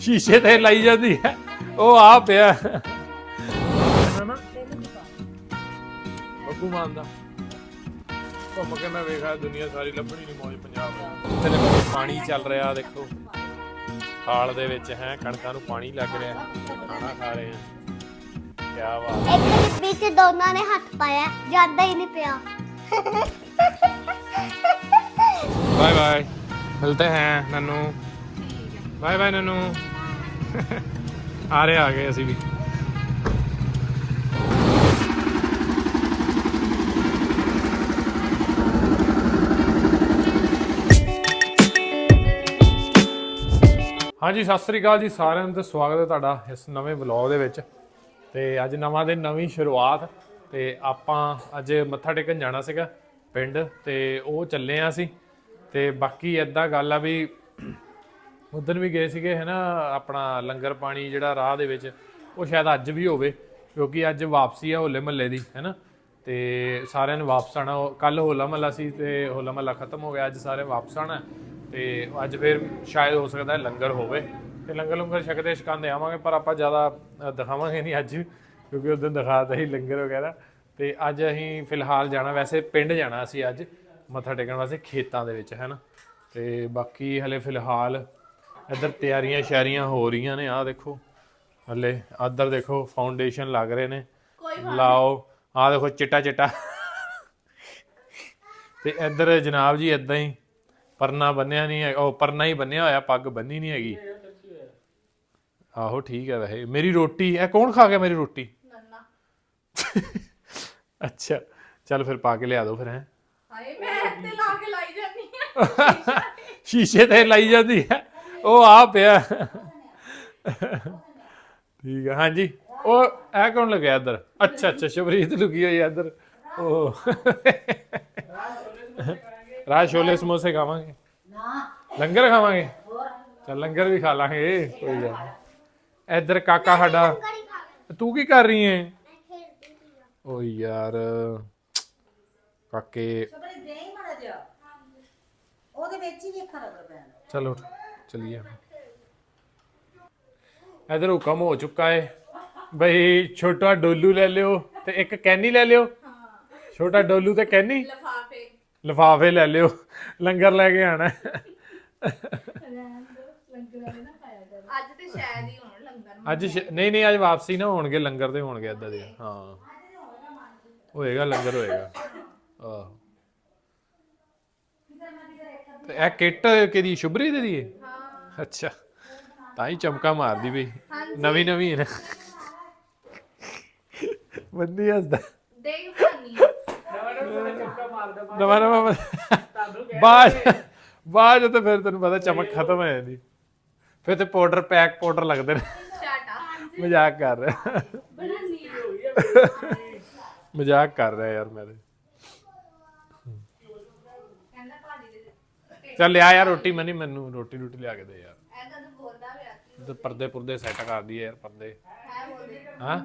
ਸ਼ੀਸ਼ੇ ਤੇ ਲਾਈ ਜਾਂਦੀ ਹੈ। ਉਹ ਆ ਪਿਆ। ਨਾ ਨਾ ਬੱਬੂ ਮੈਂ ਵੇਖਿਆ ਦੁਨੀਆ ਸਾਰੀ ਲੱਭਣੀ ਨਹੀਂ ਮੌਜ ਪੰਜਾਬ ਥੱਲੇ ਪਾਣੀ ਚੱਲ ਰਿਹਾ ਦੇਖੋ। ਹਾਲ ਦੇ ਵਿੱਚ ਹੈ ਕਣਕਾਂ ਨੂੰ ਪਾਣੀ ਲੱਗ ਰਿਹਾ। मिलते हैं नन्नू बाय बाय नन्नू आ रहे आ गए ਅਸੀਂ ਵੀ ਹਾਂਜੀ ਸਤਿ ਸ੍ਰੀ ਅਕਾਲ ਜੀ ਸਾਰਿਆਂ ਨੂੰ ਤੇ ਸਵਾਗਤ ਹੈ ਤੁਹਾਡਾ ਇਸ ਨਵੇਂ ਵਲੌਗ ਦੇ ਵਿੱਚ ਤੇ ਅੱਜ ਨਵਾਂ ਦਿਨ ਨਵੀਂ ਸ਼ੁਰੂਆਤ ਤੇ ਆਪਾਂ ਅੱਜ ਮੱਥਾ ਟੇਕਣ ਜਾਣਾ ਸੀਗਾ ਪਿੰਡ ਤੇ ਉਹ ਚੱਲੇ ਆ ਅਸੀਂ ਤੇ ਬਾਕੀ ਏਦਾਂ ਗੱਲ ਆ ਵੀ ਉਦੋਂ ਵੀ ਗਏ ਸੀਗੇ ਹੈ ਨਾ ਆਪਣਾ ਲੰਗਰ ਪਾਣੀ ਜਿਹੜਾ ਰਾਹ ਦੇ ਵਿੱਚ, ਉਹ ਸ਼ਾਇਦ ਅੱਜ ਵੀ ਹੋਵੇ, ਕਿਉਂਕਿ ਅੱਜ ਵਾਪਸੀ ਆ ਹੋਲੇ ਮਹੱਲੇ ਦੀ ਹੈ ਨਾ ਤੇ ਸਾਰਿਆਂ ਨੇ ਵਾਪਸ ਆਣਾ ਕੱਲ ਹੋਲਾ ਮਹੱਲਾ ਸੀ ਤੇ ਹੋਲਾ ਮਹੱਲਾ ਖਤਮ ਹੋ ਗਿਆ, ਅੱਜ ਸਾਰੇ ਵਾਪਸ ਆਣਾ ਤੇ ਅੱਜ ਫਿਰ ਸ਼ਾਇਦ ਹੋ ਸਕਦਾ ਲੰਗਰ ਹੋਵੇ। ਤੇ ਲੰਗਰ ਲੰਗਰ ਛਕਦੇ ਛਕਾਉਂਦੇ ਆਵਾਂਗੇ, ਪਰ ਆਪਾਂ ਜ਼ਿਆਦਾ ਦਿਖਾਵਾਂਗੇ ਨਹੀਂ ਅੱਜ ਕਿਉਂਕਿ ਉਦੋਂ ਦਿਖਾਤਾ ਸੀ ਲੰਗਰ ਵਗੈਰਾ। ਤੇ ਅੱਜ ਅਸੀਂ ਫਿਲਹਾਲ ਜਾਣਾ, ਵੈਸੇ ਪਿੰਡ ਜਾਣਾ ਅਸੀਂ ਅੱਜ। ਮੱਥਾ ਟੇਕਣ ਵਾਸਤੇ ਖੇਤਾਂ ਦੇ ਵਿੱਚ ਹੈ ਨਾ? ਤੇ ਬਾਕੀ ਹਲੇ ਫਿਲਹਾਲ ਇੱਧਰ ਤਿਆਰੀਆਂ ਸ਼ਾਰੀਆਂ ਹੋ ਰਹੀਆਂ ਨੇ ਆਹ ਦੇਖੋ। ਹਲੇ ਆਦਰ ਦੇਖੋ ਫਾਊਂਡੇਸ਼ਨ ਲੱਗ ਰਹੇ ਨੇ। ਲਾਓ ਆਹ ਦੇਖੋ ਚਿੱਟਾ ਚਿੱਟਾ। ਤੇ ਇੱਧਰ ਜਨਾਬ ਜੀ ਇਦਾਂ ਹੀ ਪਰਨਾ ਬੰਨਿਆ ਨਹੀਂ ਹੈ ਉਹ ਪਰਨਾ ਹੀ ਬੰਨਿਆ ਹੋਇਆ ਪੱਗ ਬੰਨੀ ਨਹੀਂ ਹੈਗੀ। ਆਹੋ ਠੀਕ ਹੈ ਵੈਸੇ। ਮੇਰੀ ਰੋਟੀ ਇਹ ਕੌਣ ਖਾ ਗਿਆ ਮੇਰੀ ਰੋਟੀ? ਨੰਨਾ। ਅੱਛਾ ਚੱਲ ਫਿਰ ਪਾ ਕੇ ਲਿਆ ਦਿਓ ਫਿਰ ਹੈ। ਹਾਏ ਮੈਂ ਸ਼ੀਸ਼ੇ ਤੇ ਲਾਈ ਜਾਂਦੀ ਹੈ। ਉਹ ਆ ਪਿਆ। ਠੀਕ ਹੈ, ਹਾਂਜੀ। ਉਹ ਇਹ ਕੌਣ ਲੱਗਿਆ ਇੱਧਰ? ਅੱਛਾ ਅੱਛਾ ਸ਼ਬਰੀਤ ਲੁਕੀ ਹੋਈ ਹੈ ਇੱਧਰ। ਉਹ ਰਾਜ ਛੋਲੇ ਸਮੋਸੇ ਖਾਵਾਂਗੇ। ਲੰਗਰ ਖਾਵਾਂਗੇ? ਚੱਲ ਲੰਗਰ ਵੀ ਖਾ ਲਾਂਗੇ ਕੋਈ ਗੱਲ ਇੱਧਰ ਕਾਕਾ ਸਾਡਾ। ਤੂੰ ਕੀ ਕਰ ਰਹੀ ਹੈ? ਓ ਯਾਰ। ਕਾਕੇ। ਸਬਰੇ ਦੇ ਹੀ ਮੜਾ ਜਾ ਉਹਦੇ ਵਿੱਚ ਹੀ ਵੇਖਾ ਰਗੜ ਪੈਣ। ਚਲੋ ਚਲਿਏ। ਇਧਰ ਹੁਕਮ ਹੋ ਚੁੱਕਾ ਹੈ ਬਈ ਛੋਟਾ ਡੋਲੂ ਲੈ ਲਿਓ ਤੇ ਇੱਕ ਕੈਨੀ ਲੈ ਲਿਓ। ਛੋਟਾ ਡੋਲੂ ਤੇ ਕੈਨੀ? ਲਫਾਫੇ। ਲਫਾਫੇ ਲੈ ਲਿਓ। ਲੰਗਰ ਲੈ ਕੇ ਆਣਾ। ਅੱਜ ਤੇ ਸ਼ਾਇਦ ਹੀ ਹੋਣ ਲੰਗਰ। ਅੱਜ ਸ਼- ਨਹੀਂ ਨਹੀਂ ਅੱਜ ਵਾਪਸੀ ਨਾ ਹੋਣਗੇ ਲੰਗਰ ਤੇ ਹੋਣਗੇ ਇਦਾਂ ਦੇ। ਹਾਂ। ਹੋਏਗਾ ਲੰਗਰ ਹੋਏਗਾ। ਆਹ। ਤੇ ਇਹ ਕਿੱਟ ਕਿਹਦੀ ਸ਼ੁਭਰੀ ਦੀ ਦੀ ਹੈ ਹਾਂ ਅੱਛਾ ਤਾਂ ਹੀ ਚਮਕਾ ਮਾਰਦੀ ਪਈ ਨਵੀਂ ਨਵੀਂ ਹੈ ਨਾ। ਬੰਦੀ ਹੱਸਦਾ। ਦੇਖ ਪਾਣੀ ਨਵਾਂ ਨਵਾਂ ਬਾਅਦ ਬਾਅਦ ਤੇ ਫਿਰ ਤੈਨੂੰ ਪਤਾ ਚਮਕ ਖਤਮ ਹੋ ਜਾਂਦੀ। ਫਿਰ ਤੇ ਪਾਊਡਰ ਪੈਕ ਪਾਊਡਰ ਲੱਗਦੇ ਨੇ। ਮਜ਼ਾਕ ਕਰ ਰਿਹਾ। ਬੜਾ ਨੀਲ ਹੋ ਗਿਆ ਮਜ਼ਾਕ ਕਰ ਰਿਹਾ ਯਾਰ ਮੈਂ ਤੇ ਕਹਿੰਦਾ ਭਾਜੀ ਦੇ ਚੱਲ ਲਿਆ ਯਾਰ ਰੋਟੀ ਮੈਂ ਨਹੀਂ ਮੈਨੂੰ ਰੋਟੀ ਰੋਟੀ ਲਿਆ ਕੇ ਦੇ ਯਾਰ। ਐਦਾਂ ਤੂੰ ਬੋਲਦਾ ਪਿਆ ਸੀ। ਤੇ ਪਰਦੇ ਪੁਰਦੇ ਸੈੱਟ ਕਰਦੀ ਹੈ ਯਾਰ ਪਰਦੇ। ਹੈ ਬੋਲਦੇ। ਹਾਂ?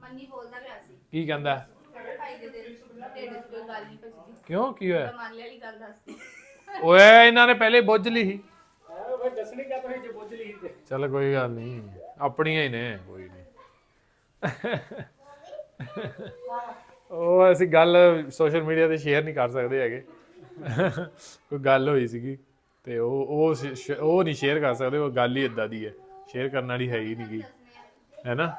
ਮੰਨੀ ਬੋਲਦਾ ਪਿਆ ਸੀ। ਕੀ ਕਹਿੰਦਾ? ਸਾਡੇ ਭਾਈ ਦੇ ਦਿਲ ਢਿੱਡ 'ਚ ਕੋਈ ਗੱਲ ਨਹੀਂ ਪਚਦੀ ਕਿਉਂ? ਕੀ ਹੋਇਆ? ਮੰਨ ਲਿਆ ਵਾਲੀ ਗੱਲ ਦੱਸਦੀ ਓਏ ਇਹਨਾਂ ਨੇ ਪਹਿਲੇ ਬੁੱਝ ਲਈ ਸੀ। ਚੱਲ ਕੋਈ ਗੱਲ ਨਹੀਂ ਆਪਣੀਆਂ ਹੀ ਨੇ ਕੋਈ ਨਹੀਂ। ਉਹ ਅਸੀਂ ਗੱਲ ਸੋਸ਼ਲ ਮੀਡੀਆ ਤੇ ਸ਼ੇਅਰ ਨਹੀਂ ਕਰ ਸਕਦੇ ਹੈਗੇ। ਕੋਈ ਗੱਲ ਹੋਈ ਸੀਗੀ ਤੇ ਉਹ ਉਹ ਸ਼- ਉਹ ਨਹੀਂ ਸ਼ੇਅਰ ਕਰ ਸਕਦੇ, ਉਹ ਗੱਲ ਹੀ ਇਦਾਂ ਦੀ ਹੈ। ਸ਼ੇਅਰ ਕਰਨ ਵਾਲੀ ਹੈ ਹੀ ਨਹੀਂ ਗੀ। ਹੈ ਨਾ?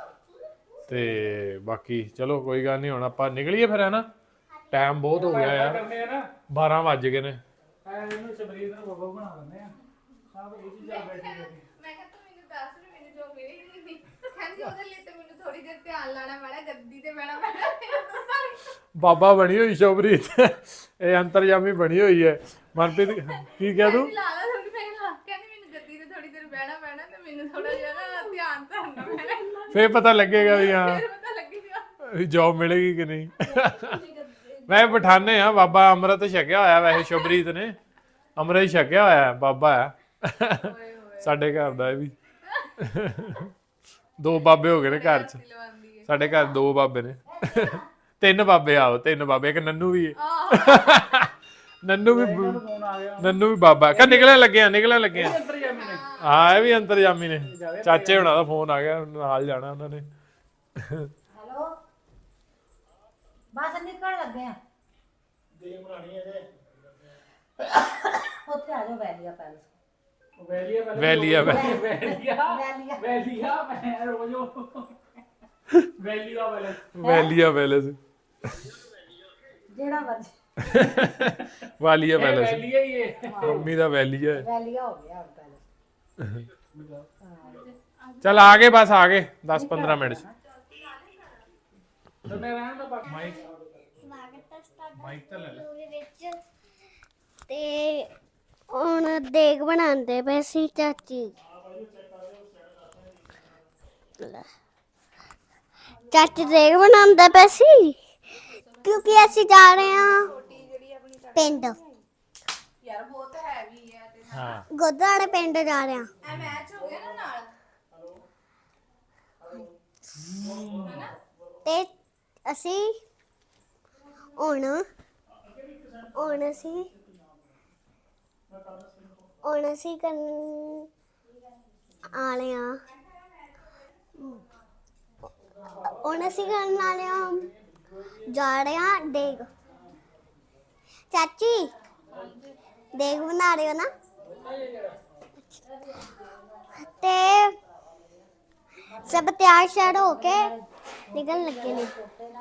ਤੇ ਬਾਕੀ ਚਲੋ ਕੋਈ ਗੱਲ ਨਹੀਂ, ਹੁਣ ਆਪਾਂ ਨਿਕਲੀਏ ਫਿਰ, ਹੈ ਨਾ? ਟਾਈਮ ਬਹੁਤ ਹੋ ਗਿਆ ਯਾਰ। 12 ਵੱਜ ਗਏ ਨੇ। ਮੈਂ ਕਿਹਾ ਤੂੰ ਧਿਆਨ ਲਾਣਾ ਪੈਣਾ ਗੱਦੀ ਤੇ ਬਹਿਣਾ ਪੈਣਾ ਫਿਰ ਦੱਸਾਂਗੀ ਬਾਬਾ ਬਣੀ ਹੋਈ ਸ਼ੋਭਰੀਤ। ਇਹ ਅੰਤਰਜਾਮੀ ਬਣੀ ਹੋਈ ਹੈ। ਮਨਪ੍ਰੀਤ ਕੀ ਕਹਿ ਤੂੰ? ਲਾ ਲਾ ਥੋੜੀ ਦੇਰ ਲਾ ਕਹਿੰਦੀ ਮੈਨੂੰ ਗੱਦੀ ਤੇ ਥੋੜੀ ਦੇਰ ਬਹਿਣਾ ਪੈਣਾ ਤੇ ਮੈਨੂੰ ਥੋੜਾ ਜਿਹਾ ਨਾ ਧਿਆਨ ਧਰਨਾ ਪੈਣਾ। ਫੇਰ ਪਤਾ ਲੱਗੇਗਾ ਵੀ ਹਾਂ। ਫਿਰ ਪਤਾ ਲੱਗੇਗਾ। ਵੀ ਜੌਬ ਮਿਲੇਗੀ ਕਿ ਨਹੀਂ। ਮੈਂ ਬਿਠਾਣੇ ਆ ਬਾਬਾ ਅੰਮ੍ਰਿਤ ਛਕਿਆ ਹੋਇਆ ਵੈਸੇ ਸ਼ੋਭਰੀਤ ਨੇ। ਅੰਮ੍ਰਿਤ ਛਕਿਆ ਹੋਇਆ ਬਾਬਾ ਹੈ। ਓਏ ਹੋਏ। ਸਾਡੇ ਘਰ ਦਾ ਇਹ ਵੀ। ਦੋ ਬਾਬੇ ਹੋ ਗਏ ਨੇ ਘਰ 'ਚ। ਸਾਡੇ ਘਰ ਦੋ ਬਾਬੇ ਨੇ। ਤਿੰਨ ਬਾਬੇ ਆਓ ਤਿੰਨ ਬਾਬੇ ਇੱਕ ਨੰਨੂ ਵੀ ਹੈ ਨੰਨੂ ਵੀ ਨੰਨੂ ਵੀ ਬਾਬਾ। ਕਾ ਨਿਕਲਣ ਲੱਗੇ ਆ ਨਿਕਲਣ ਲੱਗੇ ਆ। ਹਾਂ ਇਹ ਵੀ ਅੰਤਰਜਾਮੀ ਨੇ। ਚਾਚੇ ਹੁਣਾਂ ਦਾ ਫੋਨ ਆ ਗਿਆ ਨਾਲ ਜਾਣਾ ਉਹਨਾਂ ਨੇ। ਹੈਲੋ? ਬਸ ਨਿਕਲ ਲੱਗੇ ਆ। ਦੇ ਬਣਾਣੀ ਇਹਦੇ ਉੱਥੇ ਆ ਜਾਓ ਵੈਲੀਆ ਪੈਲਸ ਵੈਲੀਆ ਪਹਿਲਾਂ ਵੈਲੀਆ ਵੈ- ਵੈਲੀਆ। ਵੈਲੀਆ। ਵੈਲੀਆ ਮੈਂ ਰੋਜੋ। ਵੈਲੀਆ ਵਾਲਾ ਵੈਲੀਆ ਪੈਲੇਸ ਜਿਹੜਾ ਵੱਜ ਵਾਲੀਆ ਪੈਲੇਸ ਵੈਲੀਆ ਹੀ ਹੈ ਮੰਮੀ ਦਾ ਵੈਲੀਆ ਹੈ। ਵੈਲੀਆ ਹੋ ਗਿਆ ਹੁਣ ਪੈਲਸ ਚਲ ਆ ਗਏ ਬਸ ਆ ਗਏ। 10 15 ਮਿੰਟ ਚ। ਤੇ ਮੈਂ ਰਹਿਣ ਦਾ ਬਾਕੀ। ਮਾਈਕ। ਸਵਾਗਤ ਹੈ ਤੁਹਾਡਾ ਮਾਈਕ ਤਾਂ ਲੈ ਲੈ। ਦੇ ਵਿੱਚ। ਤੇ ਹੁਣ ਦੇਗ ਬਣਾਉਂਦੇ ਪਏ ਸੀ ਚਾਚੀ। ਲੈ। ਚਾਚੀ ਦੇਗ ਬਣਾਉਂਦੇ ਪਏ ਸੀ? ਕਿਉਂਕਿ ਅਸੀਂ ਜਾ ਰਹੇ ਹਾਂ ਪਿੰਡ। ਯਾਰ ਬਹੁਤ ਹੈਵੀ ਹੈ ਤੇ ਹਾਂ। ਗੋਦਾੜੇ ਪਿੰਡ ਜਾ ਰਹੇ ਹਾਂ। ਐ ਮੈਚ ਹੋ ਗਿਆ ਨਾ ਨਾਲ? ਹਨਾ? ਤੇ ਅਸੀਂ ਹੁਣ ਹੁਣ ਅਸੀਂ ਹੁਣ ਅਸੀਂ ਕਰਨ ਆਲੇ ਆ ਹੁਣ ਅਸੀਂ ਕਰਨ ਆਲੇ ਆ ਜਾ ਰਹੇ ਆ ਦੇਗ ਚਾਚੀ ਦੇਗ ਬਣਾ ਰਹੇ ਹੋ ਨਾ? ਤੇ ਸਭ ਤਿਆਰ ਸ਼ਿਆਰ ਹੋ ਕੇ ਨਿਕਲਣ ਲੱਗੇ ਨੇ।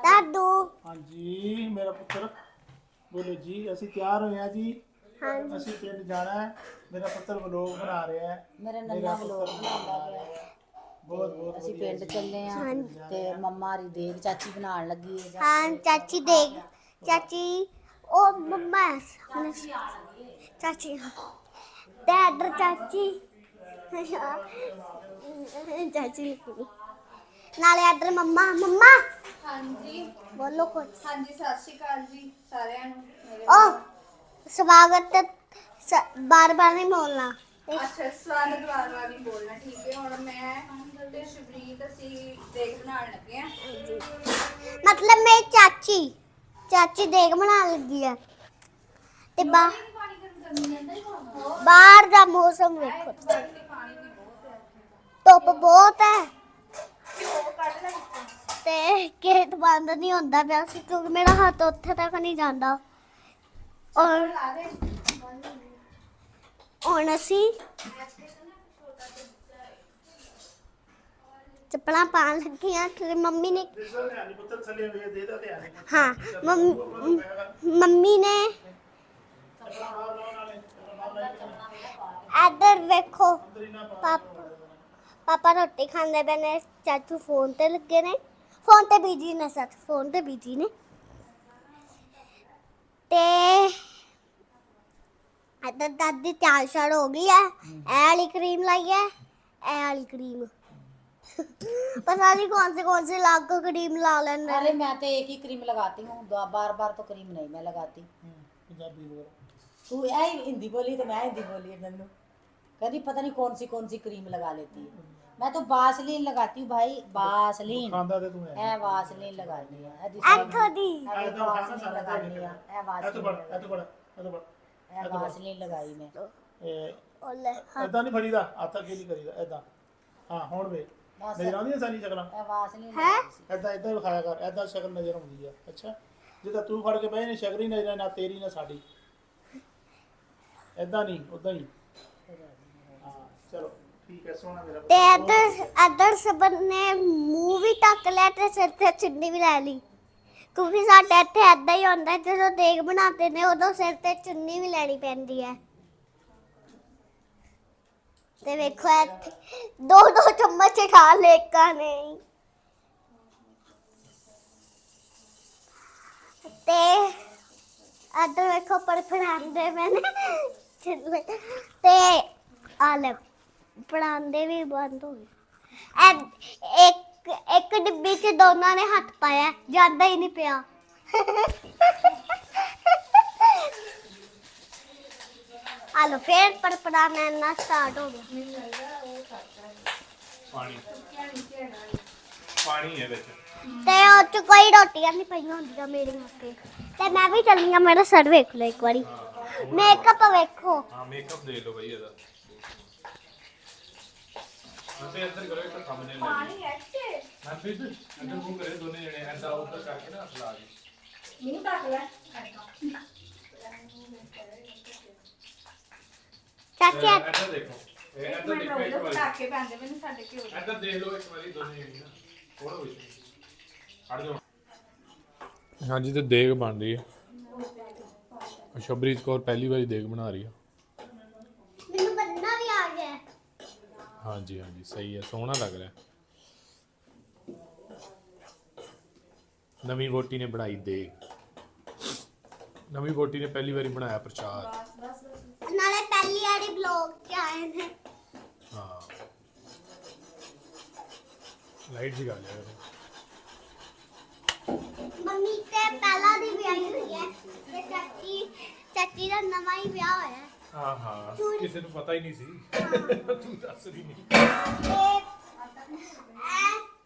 ਦਾਦੂ। ਹਾਂਜੀ ਮੇਰਾ ਪੁੱਤਰ ਬੋਲੋ ਜੀ ਅਸੀਂ ਤਿਆਰ ਹੋਏ ਆ ਜੀ। ਹਾਂਜੀ। ਅਸੀਂ ਪਿੰਡ ਜਾਣਾ ਹੈ। ਮੇਰਾ ਪੁੱਤਰ ਵਲੋਗ ਬਣਾ ਰਿਹਾ ਹੈ। ਮੇਰੇ ਨੰਨਾ ਵਲੋਗ ਪਿਆ ਬਹੁਤ ਬਹੁਤ ਅਸੀਂ ਪਿੰਡ ਚੱਲੇ ਆ ਤੇ ਮੰਮਾ ਰੀ ਦੇਗ ਚਾਚੀ ਬਣਾਉਣ ਲੱਗੀ ਹੈ ਹਾਂ ਚਾਚੀ ਦੇਖ ਚਾਚੀ ਉਹ ਮੰਮਾ ਹੁਣ ਚਾਚੀ ਇੱਧਰ ਚਾਚੀ। ਚਾਚੀ। ਨਾਲੇ ਇੱਧਰ ਮੰਮਾ ਮੰਮਾ। ਹਾਂਜੀ। ਬੋਲੋ ਕੁਝ ਹਾਂਜੀ ਸਤਿ ਸ਼੍ਰੀ ਅਕਾਲ ਜੀ ਸਾਰਿਆਂ ਨੂੰ। ਮੇਰੇ ਓ ਸਵਾਗਤ ਬਾਰ ਬਾਰ ਨਹੀਂ ਬੋਲਣਾ। ਅੱਛਾ ਸਵਾਗਤ ਵਾਰ ਵਾਰ ਨਹੀਂ ਬੋਲਣਾ ਠੀਕ ਹੈ। ਹੁਣ ਮੈਂ ਤੇ ਸ਼ਬਰੀਤ ਅਸੀਂ ਦੇਖ ਬਣਾਉਣ ਲੱਗੇ ਆ ਮਤਲਬ ਮੇਰੀ ਚਾਚੀ ਚਾਚੀ ਦੇਖ ਬਣਾਉਣ ਲੱਗੀ ਹੈ ਤੇ ਬਾ ਬਾਹਰ ਦਾ ਮੌਸਮ ਵੇਖੋ। ਤੁਸੀਂ। ਧੁੱਪ ਬਹੁਤ ਹੈ। ਤੇ ਗੇਟ ਬੰਦ ਨਹੀਂ ਹੁੰਦਾ ਪਿਆ ਸੀ ਕਿਉਂਕਿ ਮੇਰਾ ਹੱਥ ਉੱਥੇ ਤੱਕ ਨਹੀਂ ਜਾਂਦਾ। ਔਰ ਲਾ ਦੇ। ਹੁਣ ਅਸੀਂ ਚੱਪਲਾਂ ਪਾਣ ਲੱਗੇ ਆ ਕਿਉਂਕਿ ਮੰਮੀ ਨੇ ਹਾਂ ਮੰਮ- ਮੰਮੀ ਨੇ ਇੱਧਰ ਵੇਖੋ ਪਾਪਾ ਪਾਪਾ ਰੋਟੀ ਖਾਂਦੇ ਪਏ ਨੇ ਚਾਚੂ ਫੋਨ ਤੇ ਲੱਗੇ ਨੇ। ਫੋਨ ਤੇ ਬੀਜੀ ਨੇ ਸੱਚ ਫੋਨ ਤੇ ਬੀਜੀ ਨੇ। ਤੇ ਇਧਰ ਦਾਦੀ ਤਿਆਰ ਸ਼ਰ ਹੋ ਗਈ ਹੈ ਇਹ ਵਾਲੀ ਕਰੀਮ ਲਾਈ ਹੈ ਇਹ ਵਾਲੀ ਕਰੀਮ ਪਤਾ ਨਹੀਂ ਕੌਣ ਸੇ ਕੌਣ ਸੇ ਲਾਗ को ਕਰੀਮ ਲਾ ਲੈਣਾ अरे मैं तो एक ही क्रीम लगाती हूँ बार बार तो क्रीम नहीं मैं लगाती ਪੰਜਾਬੀ ਬੋਲ तू ऐ हिंदी बोली तो मैं हिंदी बोली है नन्नू कभी पता नहीं कौन सी कौन सी क्रीम लगा लेती है मैं तो वासलीन लगाती हूँ भाई वासलीन ਖਾਂਦਾ ਤੇ ਤੂੰ ਐ ऐ वासलीन लगानी है ऐ दिशा- ਐਥੋ ਦੀ ऐ वासलीन लगानी है ऐ वासलीन लगानी है। ਐ ਤੋਂ ਬੜਾ ਐ ਤੋਂ ਬੜਾ ਐ ਤੋਂ ਬੜਾ ਆਵਾਜ਼ ਨਹੀਂ ਲਗਾਈ ਮੈਂ। ਓਲੇ ਐਦਾਂ ਨਹੀਂ ਫੜੀਦਾ ਹੱਥ ਅੱਗੇ ਨਹੀਂ ਕਰੀਦਾ ਐਦਾਂ ਹਾਂ ਹੁਣ ਵੇ ਨਜ਼ਰ ਆਉਂਦੀ ਸਾਨੀ ਸ਼ਕਲਾਂ। ਆਵਾਜ਼ ਨਹੀਂ ਲਗਾਈ ਐਦਾਂ ਐਦਾਂ ਵਿਖਾਇਆ ਕਰ ਐਦਾਂ ਸ਼ਕਲ ਨਜ਼ਰ ਆਉਂਦੀ ਆ ਅੱਛਾ? ਜਿੱਦਾਂ ਤੂੰ ਫੜ ਕੇ ਬਹਿ ਨੇ ਸ਼ਕਲ ਹੀ ਨਜ਼ਰ ਨਾ ਤੇਰੀ ਨਾ ਸਾਡੀ। ਐਦਾਂ ਨਹੀਂ ਉਦਾਂ ਹੀ। ਹਾਂ ਚਲੋ ਠੀਕ ਹੈ ਸੋਹਣਾ ਮੇਰਾ ਤੇ ਅਦਰ ਅਦਰ ਸਭ ਨੇ ਮੂੰਹ ਟੱਕ ਲਿਆ ਤੇ ਸਿਰ ਤੇ ਚੁੰਨੀ ਵੀ ਲੈ ਲਈ। ਕਿਉਂਕਿ ਸਾਡੇ ਇੱਥੇ ਐਦਾਂ ਹੀ ਹੁੰਦਾ ਹੈ, ਜਦੋਂ ਦੇਗ ਬਣਾਉਂਦੇ ਨੇ ਉਦੋਂ ਸਿਰ ਤੇ ਚੁੰਨੀ ਵੀ ਲੈਣੀ ਪੈਂਦੀ ਹੈ। ਤੇ ਵੇਖੋ ਇੱਥੇ ਦੋ ਦੋ ਚਮਚ ਖਾ ਲੇਕਾ ਨੇ। ਤੇ ਇੱਧਰ ਵੇਖੋ ਪਰ ਫੜਾਉਂਦੇ ਮੈਨੇ ਤੇ ਆਲੇ ਲੈ ਪੜਾਉਂਦੇ ਵੀ ਬੰਦ ਹੋ ਗਏ। ਐ- ਇੱਕ ਇੱਕ ਡਿੱਬੀ 'ਚ ਦੋਨਾਂ ਨੇ ਹੱਥ ਪਾਇਆ ਜਾਂਦਾ ਹੀ ਨਹੀਂ ਪਿਆ। ਆ ਲੋ ਫੇਰ ਪੜਪੜਾਣਾ ਨਾ ਸਟਾਰਟ ਹੋ ਗਿਆ। ਪਾਣੀ। ਪਾਣੀ ਹੈ ਵਿੱਚ। ਤੇ ਉਹ ਚ ਕੋਈ ਰੋਟੀਆਂ ਨਹੀਂ ਪਈਆਂ ਹੁੰਦੀਆਂ ਮੇਰੇ ਵਾਸਤੇ ਤੇ ਮੈਂ ਵੀ ਚੱਲੀ ਆ ਮੇਰਾ ਸਰ ਵੇਖ ਲਓ ਇੱਕ ਵਾਰੀ। ਮੇਕਅਪ ਵੇਖੋ। ਹਾਂ ਮੇਕਅਪ ਦੇ ਲਓ ਬਈ ਇਹਦਾ। ਅੰਤੇ ਅੰਦਰ ਕਰੋ ਇੱਕ ਸਾਹਮਣੇ ਲੈ ਪਾਣੀ ਹੈ ਚ ਮੈਂ ਫਿਰ ਅੰਦਰ ਮੂੰਹ ਕਰੇ ਦੋਨੇ ਜਣੇ ਐਂਦਾ ਉੱਧਰ ਕਰਕੇ ਨਾ ਹੱਥ ਲਾ ਦੇ। ਮੂੰਹ ਢੱਕ ਲੈ। ਚਾਚੀ ਇੱਧਰ ਦੇਖੋ। ਇਹ ਇੱਧਰ ਮੈਂ ਦੇਖੋ ਇੱਕ ਰੋਜ਼ ਵਾਰੀ ਪਟਾਕੇ ਪੈਂਦੇ ਮੈਨੂੰ ਸਾਡੇ ਘਿਓ ਦੇ। ਇੱਧਰ ਦੇਖ ਲਓ ਇੱਕ ਵਾਰੀ ਦੋਨੇ ਜਣੇ ਨਾ। ਥੋੜਾ ਵਿੱਚ। ਹਟ ਜਾਓ। ਹਾਂਜੀ ਤੇ ਦੇਗ ਬਣ ਰਹੀ ਹੈ। ਸ਼ਬਰੀਤ ਕੌਰ ਪਹਿਲੀ ਵਾਰੀ ਦੇਗ ਬਣਾ ਰਹੀ ਹੈ ਮੈਨੂੰ ਬੰਨਾ ਵੀ ਆ ਗਿਆ ਹਾਂਜੀ ਹਾਂਜੀ ਸਹੀ ਹੈ ਸੋਹਣਾ ਲੱਗ ਰਿਹਾ। ਨਵੀਂ ਵੋਟੀ ਨੇ ਬਣਾਈ ਦੇਗ ਨਵੀਂ ਵੋਟੀ ਨੇ ਪਹਿਲੀ ਵਾਰੀ ਬਣਾਇਆ ਪ੍ਰਚਾਰ ਨਾਲੇ ਪਹਿਲੀ ਵਾਰੀ ਬਲੌਗ ਚ ਆਏ ਨੇ। ਹਾਂ। ਲਾਈਟ ਜੀ ਗੱਲ ਹੈ ਮੰਮੀ ਤੇ ਪਹਿਲਾਂ ਦੀ ਵਿਆਹੀ ਹੋਈ ਹੈ ਤੇ ਚਾਚੀ ਚਾਚੀ ਦਾ ਨਵਾਂ ਹੀ ਵਿਆਹ ਹੋਇਆ। ਹੈ ਹਾਂ ਹਾਂ। ਕਿਸੇ ਨੂੰ ਪਤਾ ਹੀ ਨਹੀਂ ਸੀ। ਤੂੰ ਦੱਸ ਰਹੀ ਨਹੀਂ। ਇਹ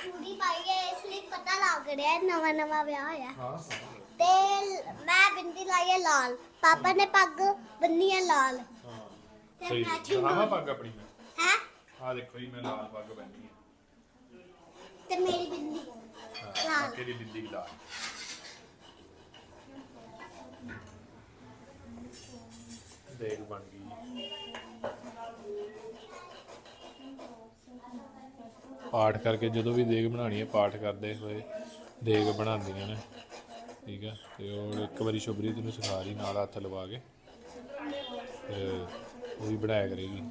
ਚੂੜੀ ਪਾਈ ਹੈ ਇਸ ਲਈ ਪਤਾ ਲੱਗ ਰਿਹਾ ਹੈ ਨਵਾਂ ਨਵਾਂ ਵਿਆਹ ਹੋਇਆ। ਹਾਂ ਤੇ ਮੈਂ ਬਿੰਦੀ ਲਾਈ ਹੈ ਲਾਲ। ਪਾਪਾ ਨੇ ਪੱਗ ਬੰਨੀ ਹੈ ਲਾਲ। ਹਾਂ ਤੇ ਸਹੀ ਹਾਂ ਪੱਗ ਆਪਣੀ ਮੈਂ? ਹੈ? ਆ ਦੇਖੋ ਜੀ ਮੈਂ ਲਾਲ ਪੱਗ ਬੰਨੀ ਹੈ। ਤੇ ਮੇਰੀ ਬਿੰਦੀ ਹਾਂ ਲਾਲ। ਬਾਕੀ ਦੀ ਬਿੱਲੀ ਵੀ ਲਾਲ। ਦੇਗ ਬਣ ਗਈ। ਪਾਠ ਕਰਕੇ ਜਦੋਂ ਵੀ ਦੇਗ ਬਣਾਣੀ ਹੈ, ਪਾਠ ਕਰਦੇ ਹੋਏ ਦੇਗ ਬਣਾਉਂਦੀਆਂ ਨੇ। ਠੀਕ ਹੈ ਤੇ ਉਹ ਇੱਕ ਵਾਰੀ ਸ਼ੁਭਰੀਤ ਨੂੰ ਸਿਖਾ ਰਹੀ ਨਾਲ ਹੱਥ ਲਵਾ ਕੇ ਤੇ ਉਹ ਵੀ ਬਣਾਇਆ ਕਰੇਗੀ।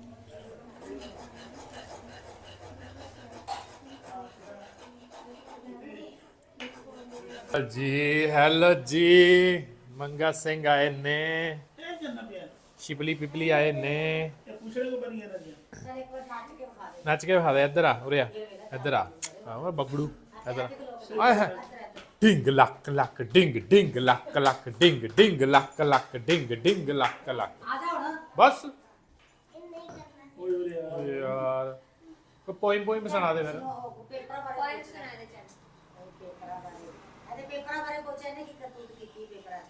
ਜੀ ਹੈਲੋ ਜੀ ਮੰਗਾ ਸਿੰਘ ਆਏ ਨੇ। ਸ਼ਿਪਲੀ ਪਿਪਲੀ ਆਏ ਨੇ। ਕੋ ਨੱਚ ਕੇ ਵਿਖਾ ਦੇ ਇੱਧਰ ਆ ਉਰੇ ਆ ਇੱਧਰ ਆ। ਓਏ ਬੱਗੜੂ ਇੱਧਰ ਆ। ਆਏ ਹੈ ਡਿੰਗ ਲੱਕ ਲੱਕ ਡਿੰਗ ਡਿੰਗ ਲੱਕ ਲੱਕ ਡਿੰਗ ਡਿੰਗ ਲੱਕ ਲੱਕ ਡਿੰਗ ਡਿੰਗ ਲੱਕ ਲੱਕ। ਆ ਜਾ ਹੁਣ। ਬਸ। ਯਾਰ। ਕੋਈ ਪੋਇਮ ਪੋਇਮ ਸੁਣਾ ਦੇ ਫਿਰ। ਪੇਪਰਾਂ ਬਾਰੇ ਪੁਆਇੰਟ ਸੁਣਾ ਦੇ ਚੱਲ। ਪੇਪਰਾਂ ਬਾਰੇ। ਇਹਦੇ ਪੇਪਰਾਂ ਬਾਰੇ ਪੁੱਛਿਆ ਨੇ ਕੀ 'ਚ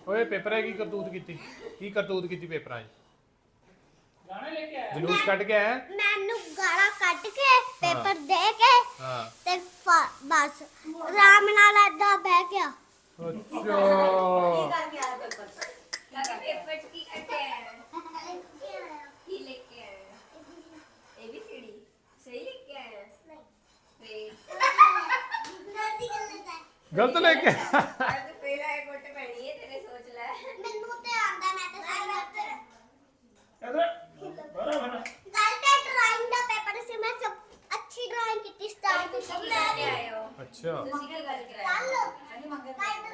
ਓਏ ਪੇਪਰਾਂ 'ਚ ਕੀ ਕਰਤੂਤ ਕੀਤੀ? ਕੀ ਕਰਤੂਤ ਕੀਤੀ ਪੇਪਰਾਂ 'ਚ? ਗਾਣੇ ਲੈ ਕੇ ਆਇਆ। ਜਲੂਸ ਕੱਢ ਕੇ ਆਇਆ? ਮੈਨੂੰ ਗਾਲਾਂ ਕੱਢ ਕੇ ਪੇਪਰ ਦੇ ਕੇ ਹਾਂ। ਤੇ ਫ- ਬਸ। ਰਾਮ ਨਾਲ ਏਦਾਂ ਬਹਿ ਗਿਆ। ਅੱਛਾ। ਕਰਕੇ ਆਇਆ ਪੇਪਰ 'ਚ ਕਾਕੇ ਪੇਪਰ ਚ? ਕੀ ਕੱਟਿਆ ਹੈ ਕੀ ਲੈ ਕੇ ਆਇਆ? ਇਹ ਵੀ ਸੀੜੀ। ਸਹੀ ਲੈ ਕੇ ਆਇਆ? ਫੇਰ ਗਲਤ ਲੈ ਕੇ ਆਇਆ। ਅੱਜ ਫੇਰ ਆਏ ਕੋਟ ਪੈਣੀ ਹੈ ਤੇਰੇ ਸੋਚ ਲੈ। ਮੈਨੂੰ ਤੇ ਆਂਦਾ ਮੈਂ ਤਾਂ ਸਹੀ ਇਧਰ। ਬੜਾ ਬੜਾ ਕੱਲ ਤੇ ਡਰਾਇੰਗ ਦਾ ਪੇਪਰ ਸੀ ਮੈਂ ਸਭ ਅੱਛੀ ਡਰਾਇੰਗ ਕੀਤੀ ਕੱਲ ਸਟਾਰਟ ਤੁਸੀਂ ਕੀ ਲੈ ਕੇ ਆਏ ਹੋ ਅੱਛਾ। ਤੁਸੀਂ ਕੀ ਗੱਲ ਕਰਾਇਆ ਕੱਲ ਕੱਲ ਡਰਾਇੰਗ